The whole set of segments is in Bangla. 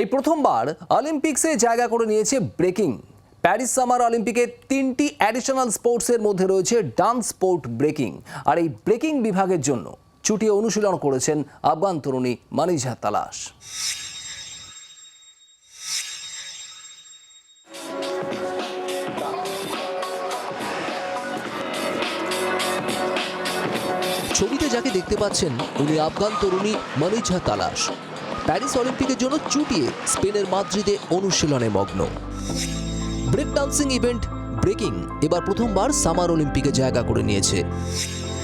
এই প্রথমবার অলিম্পিক্সে জায়গা করে নিয়েছে ব্রেকিং। প্যারিস সামার অলিম্পিকে তিনটি অ্যাডিশনাল স্পোর্টসের মধ্যে রয়েছে ডান্স স্পোর্ট ব্রেকিং। আর এই ব্রেকিং বিভাগের জন্য চুটিয়ে অনুশীলন করেছেন আফগান তরুণী মানিজা তালাশ। ছবিতে যাকে দেখতে পাচ্ছেন, উনি আফগান তরুণী মানিজা তালাশ। প্যারিস অলিম্পিকের জন্য চুটিয়ে স্পেনের মাদ্রিদে অনুশীলনে মগ্ন। ব্রেক ডান্সিং ইভেন্ট ব্রেকিং এবার প্রথমবার সামার অলিম্পিকে জায়গা করে নিয়েছে।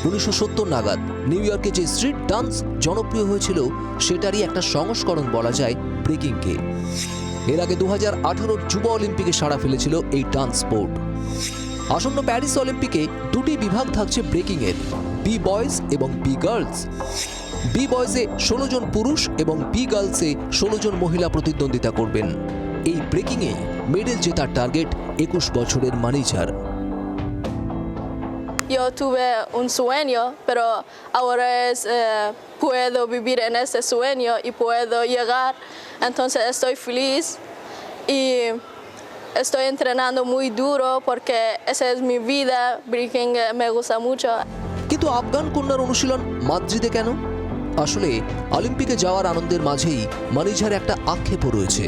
উনিশশো সত্তর নাগাদ নিউ ইয়র্কে যে স্ট্রিট ডান্স জনপ্রিয় হয়েছিল, সেটারই একটা সংস্করণ বলা যায় ব্রেকিংকে। এর আগে দু হাজার যুব অলিম্পিকে সাড়া ফেলেছিল এই ডান্স স্পোর্ট। আসন্ন প্যারিস অলিম্পিকে দুটি বিভাগ থাকছে ব্রেকিং এর বি বয়েজ এবং বি গার্লস বি বয়েজে ষোলো জন পুরুষ এবং বি গার্লসে ষোলো জন মহিলা প্রতিদ্বন্দ্বিতা করবেন। এই ব্রেকিংয়ে মেডেল জেতার টার্গেট একুশ বছরের মানিজার Yo tuve un sueño, pero ahora es, eh, puedo vivir en ese sueño y puedo llegar. Entonces estoy feliz y estoy entrenando muy duro porque esa es mi vida. Breaking eh, me gusta mucho. কিন্তু আফগান কন্যার অনুশীলন মাদ্রিদে কেন আসলে অলিম্পিকে যাওয়ার আনন্দের মাঝেই মানিঝার একটা আক্ষেপও রয়েছে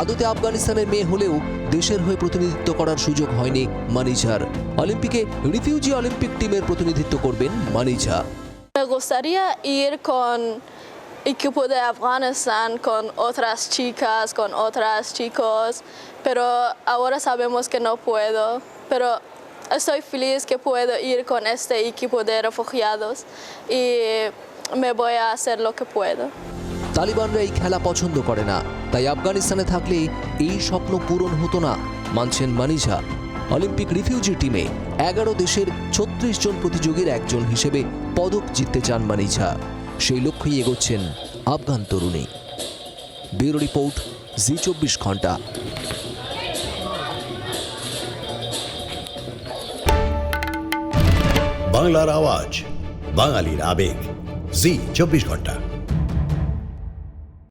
আদতে আফগানিস্তানের মেয়ে হলেও দেশের হয়ে প্রতিনিধিত্ব করার সুযোগ হয়নি মানিঝার অলিম্পিকে রিফিউজি অলিম্পিক টিমের প্রতিনিধিত্ব করবেন মানিঝা Me gustaría ir con equipo de Afganistán, con otras chicas, con otros chicos, pero ahora sabemos que no puedo. Pero estoy feliz que puedo ir con este equipo de refugiados y me voy a hacer lo que puedo. তালিবানরা এই খেলা পছন্দ করে না তাই আফগানিস্তানে থাকলে এই স্বপ্ন পূরণ হতো না মানছেন মানিঝা অলিম্পিক রিফিউজি টিমে এগারো দেশের ছত্রিশ জন প্রতিযোগীর একজন হিসেবে পদক জিততে চান মানিঝা সেই লক্ষ্যেই এগোচ্ছেন আফগান তরুণী। ব্যুরো রিপোর্ট, জি চব্বিশ ঘণ্টা। বাংলার আওয়াজ, বাঙালির আবেগ। জি চব্বিশ ঘণ্টা।